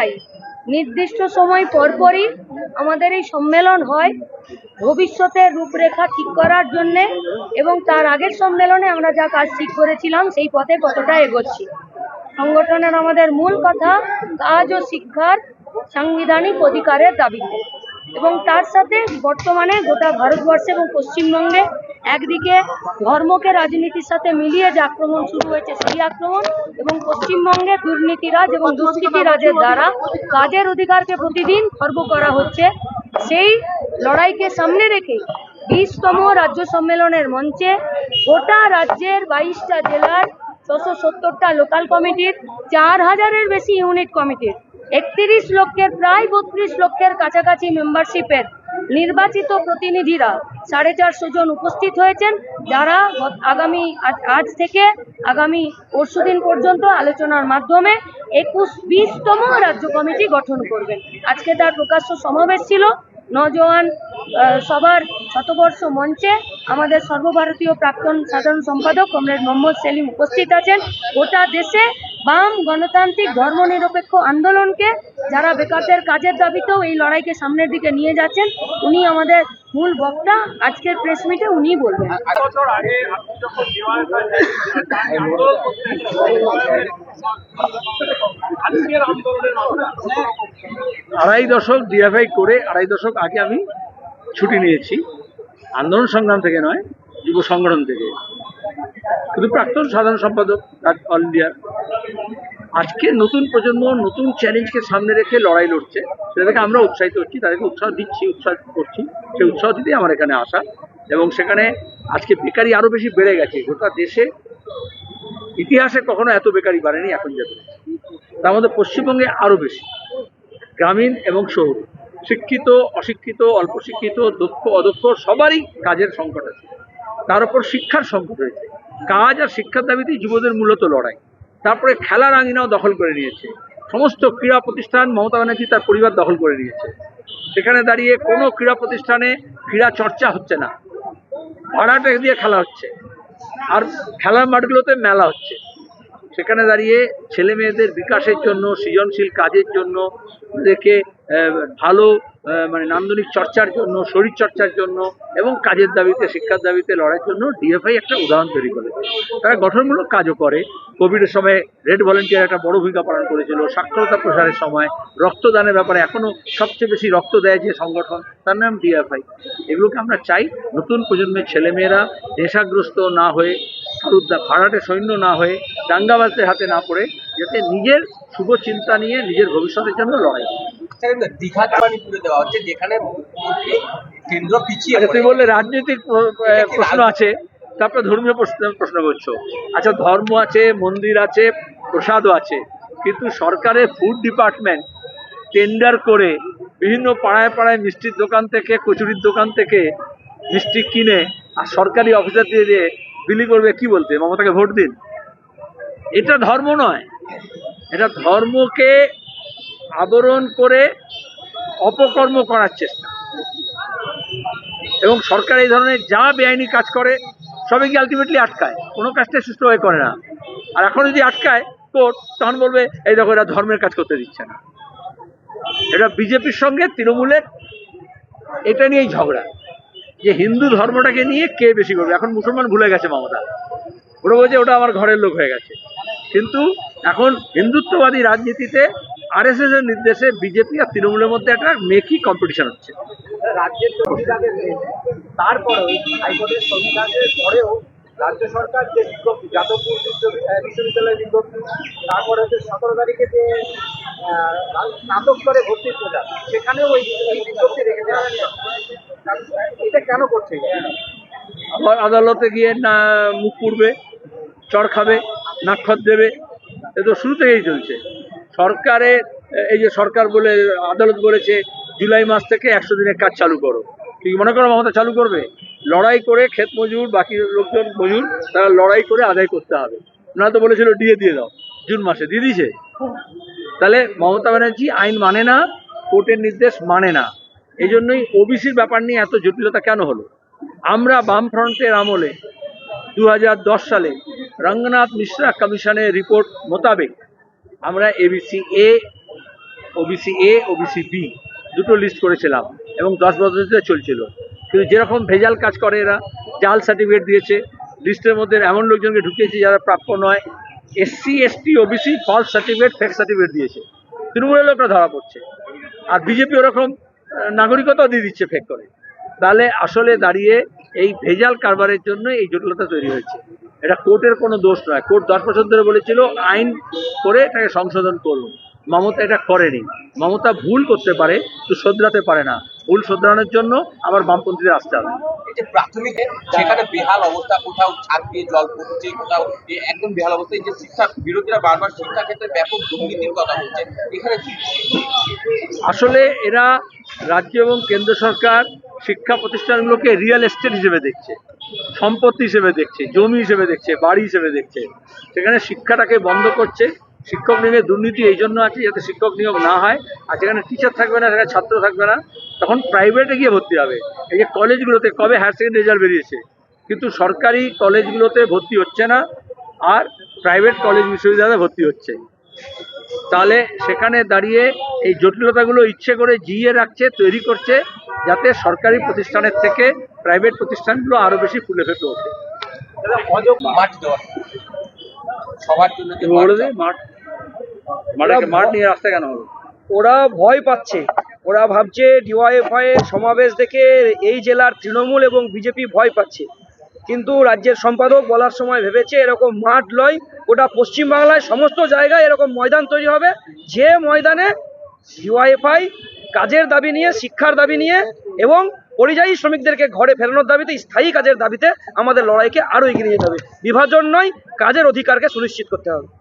অনুযায়ী নির্দিষ্ট সময় পরপরই আমাদের এই সম্মেলন হয়। ভবিষ্যতের রূপরেখা ঠিক করার জন্যে এবং তার আগের সম্মেলনে আমরা যা কাজ ঠিক করেছিলাম সেই পথে কতটা এগোচ্ছি। সংগঠনের আমাদের মূল কথা কাজ ও শিক্ষার সাংবিধানিক অধিকারের দাবিতে। এবং তার সাথে বর্তমানে গোটা ভারতবর্ষে এবং পশ্চিমবঙ্গে একদিকে ধর্মকে রাজনীতির সাথে মিলিয়ে যে আক্রমণ শুরু হয়েছে সেই আক্রমণ এবং পশ্চিমবঙ্গে দুর্নীতিরাজ এবং দুষ্কৃতিরাজের দ্বারা কাজের অধিকারকে প্রতিদিন খর্ব করা হচ্ছে, সেই লড়াইকে সামনে রেখে বিশতম রাজ্য সম্মেলনের মঞ্চে গোটা রাজ্যের বাইশটা জেলার ছশো সত্তরটা লোকাল কমিটির চার হাজারের বেশি ইউনিট কমিটির একত্রিশ লক্ষের, প্রায় বত্রিশ লক্ষের কাছাকাছি মেম্বারশিপের নির্বাচিত প্রতিনিধিরা সাড়ে চারশো জন উপস্থিত হয়েছেন, যারা আগামী, আজ- থেকে আগামী পরশুদিন পর্যন্ত আলোচনার মাধ্যমে একুশ বিশতম রাজ্য কমিটি গঠন করবেন। আজকে তার প্রকাশ্য সমাবেশ ছিল। নজওয়ান সবার শতবর্ষ মঞ্চে আমাদের সর্বভারতীয় প্রাক্তন সাধারণ সম্পাদক কমরেড মোহাম্মদ সেলিম উপস্থিত আছেন। গোটা দেশে বাম গণতান্ত্রিক ধর্মনিরপেক্ষ আন্দোলনকে যারা বেকারদের কাজের দাবিতেও এই লড়াইকে সামনের দিকে নিয়ে যাচ্ছেন উনি আমাদের মূল বক্তা। আজকের প্রেস মিটে উনিই বলবেন। মাধ্যমে আড়াই দশক ডিএফআই করে আড়াই দশক আগে আমি ছুটি নিয়েছি। আন্দোলন সংগ্রাম থেকে নয় যুব সংগঠন থেকে। শুধু প্রাক্তন সাধারণ সম্পাদক অল ইন্ডিয়ার আজকে নতুন প্রজন্ম নতুন চ্যালেঞ্জকে সামনে রেখে লড়াই লড়ছে। সেটা থেকে আমরা উৎসাহিত হচ্ছি তাদেরকে উৎসাহ দিচ্ছি, উৎসাহ করছি। সেই উৎসাহ দিতেই আমার এখানে আসা এবং সেখানে আজকে বেকারি আরও বেশি বেড়ে গেছে। গোটা দেশে ইতিহাসে কখনো এত বেকারি বাড়েনি, এখন যাতে তার মধ্যে পশ্চিমবঙ্গে আরও বেশি। গ্রামীণ এবং শহর। শিক্ষিত, অশিক্ষিত, অল্প শিক্ষিত, দক্ষ, অদক্ষ, সবারই কাজের সংকট আছে। তার উপর শিক্ষার সংকট রয়েছে। কাজ আর শিক্ষার দাবিতেই যুবদের মূলত লড়াই। তারপরে খেলার আঙিনাও দখল করে নিয়েছে। সমস্ত ক্রীড়া প্রতিষ্ঠান মমতা ব্যানার্জি তার পরিবার দখল করে নিয়েছে। সেখানে দাঁড়িয়ে কোনো ক্রীড়া প্রতিষ্ঠানে ক্রীড়া চর্চা হচ্ছে না। ভাড়াটে দিয়ে খেলা হচ্ছে। আর খেলার মাঠগুলোতে মেলা হচ্ছে। সেখানে দাঁড়িয়ে ছেলে মেয়েদের বিকাশের জন্য, সৃজনশীল কাজের জন্য দেখে ভালো মানে নান্দনিক চর্চার জন্য, শরীর চর্চার জন্য এবং কাজের দাবিতে, শিক্ষার দাবিতে লড়াইয়ের জন্য ডিএফআই একটা উদাহরণ তৈরি করে তারা গঠনমূলক কাজও করে। কোভিডের সময় রেড ভলেন্টিয়ার একটা বড় ভূমিকা পালন করেছিল। সাক্ষরতা প্রসারের সময়, রক্তদানের ব্যাপারে এখনও সবচেয়ে বেশি রক্ত দেয় যে সংগঠন, তার নাম ডিএফআই। এগুলোকে আমরা চাই নতুন প্রজন্মের ছেলেমেয়েরা নেশাগ্রস্ত না হয়ে ফারুদ্দা ভাড়াটে সৈন্য না হয়ে দাঙ্গাবাজদের হাতে না পড়ে যাতে নিজের শুভ চিন্তা নিয়ে নিজের ভবিষ্যতের জন্য লড়াই করে। দীঘা পানি তুলে দেওয়া হচ্ছে যেখানে কেন্দ্র পিছিয়ে আচ্ছা তুমি বললে রাজনৈতিক প্রশ্ন আছে তারপরে ধর্মীয় প্রশ্ন প্রশ্ন করছ। আচ্ছা ধর্ম আছে মন্দির আছে প্রসাদও আছে কিন্তু সরকারের ফুড ডিপার্টমেন্ট টেন্ডার করে বিভিন্ন পাড়ায় পাড়ায় মিষ্টির দোকান থেকে কচুরির দোকান থেকে মিষ্টি কিনে আর সরকারি অফিসার দিয়ে দিয়ে বিলি করবে, কি বলতে? মমতাকে ভোট দিন। এটা ধর্ম নয়। এটা ধর্মকে আবরণ করে অপকর্ম করার চেষ্টা। এবং সরকার এই ধরনের যা বেআইনি কাজ করে সবাইকে আলটিমেটলি আটকায়? কোনো কাজটাই সুষ্ঠুভাবে করে না। আর এখন যদি আটকায় কোর্ট, তখন বলবে, এই দেখো, এরা ধর্মের কাজ করতে দিচ্ছে না। এটা বিজেপির সঙ্গে তৃণমূলের, এটা নিয়েই ঝগড়া। যে হিন্দু ধর্মটাকে নিয়ে কে বেশি করবে? এখন মুসলমান ভুলে গেছে মমতা। ওরা বলছে, ওটা আমার ঘরের লোক হয়ে গেছে। কিন্তু এখন হিন্দুত্ববাদী রাজনীতিতে আরএসএস এর নির্দেশে বিজেপি আর তৃণমূলের মধ্যে একটা মেকি কম্পিটিশন হচ্ছে। রাজ্যের তারপরেও পরেও রাজ্য সরকার যে বিজ্ঞপ্তি, যাদবপুর বিশ্ববিদ্যালয়ের বিজ্ঞপ্তি, তারপরে হচ্ছে সতেরো তারিখে যে স্নাতক স্তরে ভর্তির প্রচার। সেখানেও ওই বিজ্ঞপ্তি রেখেছে এটা কেন করছে? আবার আদালতে গিয়ে না মুখ পুড়বে, চড় খাবে নাক্ষর দেবে, এ তো শুরু থেকেই চলছে। সরকারে, এই যে সরকার বলে আদালত বলেছে, জুলাই মাস থেকে একশো দিনের কাজ চালু করো। কি মনে করো মমতা চালু করবে? লড়াই করে ক্ষেত মজুর, বাকি লোকজন মজুর, তারা লড়াই করে আদায় করতে হবে। ওনারা তো বলেছিল ডিএ দিয়ে দাও, জুন মাসে, দিয়ে দিয়েছে? তাহলে মমতা ব্যানার্জি আইন মানে না, কোর্টের নির্দেশ মানে না। এই জন্যই ওবিসির ব্যাপার নিয়ে এত জটিলতা কেন হলো? আমরা বামফ্রন্টের আমলে দু হাজার দশ সালে রঙ্গনাথ মিশ্রা কমিশনের রিপোর্ট মোতাবেক আমরা ABC A, OBC A, OBC B দুটো লিস্ট করেছিলাম এবং দশ বছর চলছিল। কিন্তু যেরকম ভেজাল কাজ করে এরা, জাল সার্টিফিকেট দিয়েছে, লিস্টের মধ্যে এমন লোকজনকে ঢুকিয়েছে যারা প্রাপ্য নয় SC ST OBC false certificate fake certificate দিয়েছে। তৃণমূলের লোকরা ধরা পড়ছে। আর বিজেপি ওরকম আহ, নাগরিকতাও দিয়ে দিচ্ছে ফেক করে। তাহলে আসলে দাঁড়িয়ে এই ভেজাল কারবারের জন্য এই জটিলতা তৈরি হয়েছে। এটা কোর্টের কোনো দোষ নয়। কোর্ট দশ বছর ধরে বলেছিল আইন করে এটাকে সংশোধন করুন। মমতা এটা করেনি। মমতা ভুল করতে পারে কিন্তু শোধরাতে পারে না। ভুল শোধরানোর জন্য আবার বামপন্থীদের আসতে হবে। এই যে প্রাথমিক সেখানে বেহাল অবস্থা কোথাও ছাদ দিয়ে জল পড়ছে কোথাও একদম বেহাল অবস্থা এই যে শিক্ষা বিরোধীরা বারবার শিক্ষা ক্ষেত্রে ব্যাপক দুর্নীতির কথা বলছে এখানে আসলে এরা রাজ্য এবং কেন্দ্র সরকার শিক্ষা প্রতিষ্ঠানগুলোকে রিয়েল এস্টেট হিসেবে দেখছে সম্পত্তি হিসেবে দেখছে জমি হিসেবে দেখছে বাড়ি হিসেবে দেখছে সেখানে শিক্ষাটাকে বন্ধ করছে শিক্ষক নিয়োগের দুর্নীতি এই জন্য আছে যাতে শিক্ষক নিয়োগ না হয় আর যেখানে টিচার থাকবে না সেখানে ছাত্র থাকবে না তখন প্রাইভেটে গিয়ে ভর্তি হবে। এই যে কলেজগুলোতে কবে হায়ার সেকেন্ডারি রেজাল্ট বেরিয়েছে? কিন্তু সরকারি কলেজগুলোতে ভর্তি হচ্ছে না আর প্রাইভেট কলেজ বিশ্ববিদ্যালয়ে ভর্তি হচ্ছে। তাহলে সেখানে দাঁড়িয়ে এই জটিলতাগুলো ইচ্ছে করে জিয়ে রাখছে তৈরি করছে যাতে সরকারি প্রতিষ্ঠানের থেকে প্রাইভেট প্রতিষ্ঠানগুলো আরও বেশি ফুলে ফেপে ওঠে। মাঠ দেওয়া? সবার জন্য মাঠ মাঠ নিয়ে রাস্তা কেন হলো? ওরা ভয় পাচ্ছে। ওরা ভাবছে ডিওয়াইএফআই এর সমাবেশ দেখে এই জেলার তৃণমূল এবং বিজেপি ভয় পাচ্ছে। কিন্তু রাজ্যের সম্পাদক বলার সময় ভেবেছে এরকম মাঠ লয় ওটা পশ্চিমবাংলায় সমস্ত জায়গায় এরকম ময়দান তৈরি হবে। যে ময়দানে ডিওয়াইএফআই কাজের দাবি নিয়ে শিক্ষার দাবি নিয়ে এবং পরিযায়ী শ্রমিকদেরকে ঘরে ফেরানোর দাবিতে স্থায়ী কাজের দাবিতে আমাদের লড়াইকে আরও এগিয়ে নিয়ে যেতে হবে। বিভাজন নয় কাজের অধিকারকে সুনিশ্চিত করতে হবে।